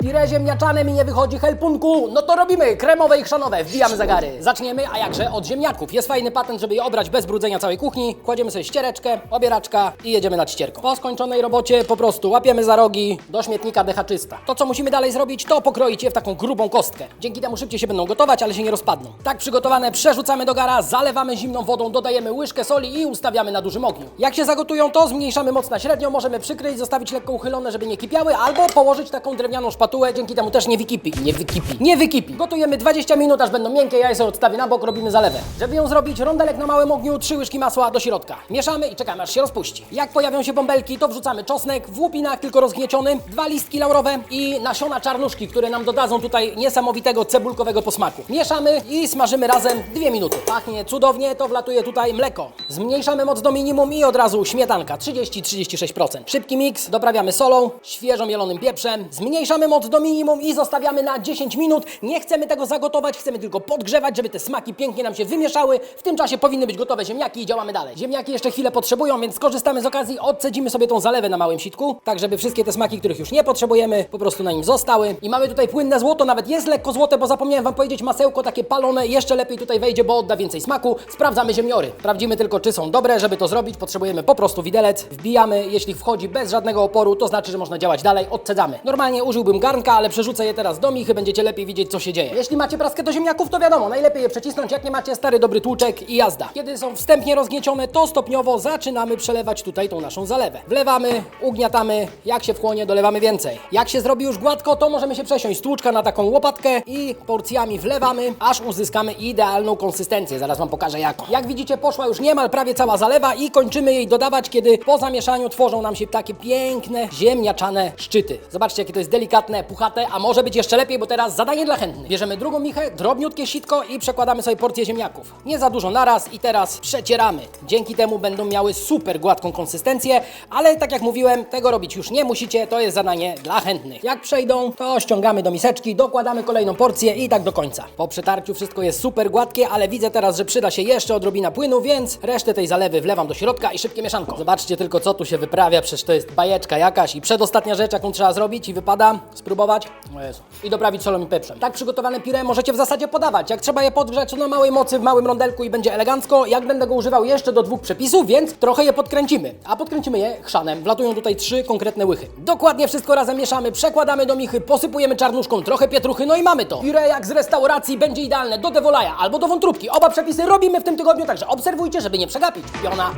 Pire ziemniaczane mi nie wychodzi helpunku, no to robimy kremowe i chrzanowe, wbijamy zagary. Zaczniemy, a jakże, od ziemniaków. Jest fajny patent, żeby je obrać bez brudzenia całej kuchni. Kładziemy sobie ściereczkę, obieraczka i jedziemy nad ścierką. Po skończonej robocie po prostu łapiemy za rogi do śmietnika dehaczysta. To co musimy dalej zrobić, to pokroić je w taką grubą kostkę. Dzięki temu szybciej się będą gotować, ale się nie rozpadną. Tak przygotowane przerzucamy do gara, zalewamy zimną wodą, dodajemy łyżkę soli i ustawiamy na dużym ogniu. Jak się zagotują, to zmniejszamy moc na średnią, możemy przykryć, zostawić lekko uchylone, żeby nie kipiały, albo położyć taką drewnianą dzięki temu też nie wykipi. Nie wykipi. Nie wykipi. Gotujemy 20 minut, aż będą miękkie, ja je sobie odstawię na bok, robimy zalewę. Żeby ją zrobić, rondelek na małym ogniu, 3 łyżki masła do środka. Mieszamy i czekamy, aż się rozpuści. Jak pojawią się bąbelki, to wrzucamy czosnek w łupinach, tylko rozgnieciony, dwa listki laurowe i nasiona czarnuszki, które nam dodadzą tutaj niesamowitego cebulkowego posmaku. Mieszamy i smażymy razem 2 minuty. Pachnie cudownie, to wlatuje tutaj mleko. Zmniejszamy moc do minimum i od razu śmietanka 30-36%. Szybki miks, doprawiamy solą, świeżo mielonym pieprzem, zmniejszamy moc do minimum i zostawiamy na 10 minut. Nie chcemy tego zagotować, chcemy tylko podgrzewać, żeby te smaki pięknie nam się wymieszały. W tym czasie powinny być gotowe ziemniaki i działamy dalej. Ziemniaki jeszcze chwilę potrzebują, więc skorzystamy z okazji, odcedzimy sobie tą zalewę na małym sitku, tak żeby wszystkie te smaki, których już nie potrzebujemy, po prostu na nim zostały. I mamy tutaj płynne złoto, nawet jest lekko złote, bo zapomniałem Wam powiedzieć, masełko takie palone jeszcze lepiej tutaj wejdzie, bo odda więcej smaku. Sprawdzamy ziemniory. Sprawdzimy tylko, czy są dobre, żeby to zrobić. Potrzebujemy po prostu widelec. Wbijamy, jeśli wchodzi bez żadnego oporu, to znaczy, że można działać dalej. Odcedzamy. Normalnie użyłbym garnka, ale przerzucę je teraz do michy, będziecie lepiej widzieć, co się dzieje. Jeśli macie praskę do ziemniaków, to wiadomo, najlepiej je przecisnąć. Jak nie macie, stary dobry tłuczek i jazda. Kiedy są wstępnie rozgniecione, to stopniowo zaczynamy przelewać tutaj tą naszą zalewę. Wlewamy, ugniatamy, jak się wchłonie, dolewamy więcej. Jak się zrobi już gładko, to możemy się przesiąść z tłuczka na taką łopatkę i porcjami wlewamy, aż uzyskamy idealną konsystencję. Zaraz Wam pokażę jaką. Jak widzicie, poszła już niemal prawie cała zalewa i kończymy jej dodawać, kiedy po zamieszaniu tworzą nam się takie piękne, ziemniaczane szczyty. Zobaczcie, jakie to jest delikatne, puchate, a może być jeszcze lepiej, bo teraz zadanie dla chętnych. Bierzemy drugą michę, drobniutkie sitko i przekładamy sobie porcję ziemniaków. Nie za dużo naraz i teraz przecieramy. Dzięki temu będą miały super gładką konsystencję, ale tak jak mówiłem, tego robić już nie musicie, to jest zadanie dla chętnych. Jak przejdą, to ściągamy do miseczki, dokładamy kolejną porcję i tak do końca. Po przetarciu wszystko jest super gładkie, ale widzę teraz, że przyda się jeszcze odrobina płynu, więc resztę tej zalewy wlewam do środka i szybkie mieszanko. Zobaczcie tylko, co tu się wyprawia, przecież to jest bajeczka jakaś i przedostatnia rzecz, jaką trzeba zrobić i wypada spróbować. O Jezu. I doprawić solą i pieprzem. Tak przygotowane pire możecie w zasadzie podawać. Jak trzeba je podgrzać, to na małej mocy, w małym rondelku i będzie elegancko. Jak będę go używał jeszcze do dwóch przepisów, więc trochę je podkręcimy. A podkręcimy je chrzanem. Wlatują tutaj trzy konkretne łychy. Dokładnie wszystko razem mieszamy, przekładamy do michy, posypujemy czarnuszką, trochę pietruchy, no i mamy to. Pire jak z restauracji będzie idealne do dewolaja albo do wątróbki. Oba przepisy robimy w tym tygodniu, także obserwujcie, żeby nie przegapić. Piona.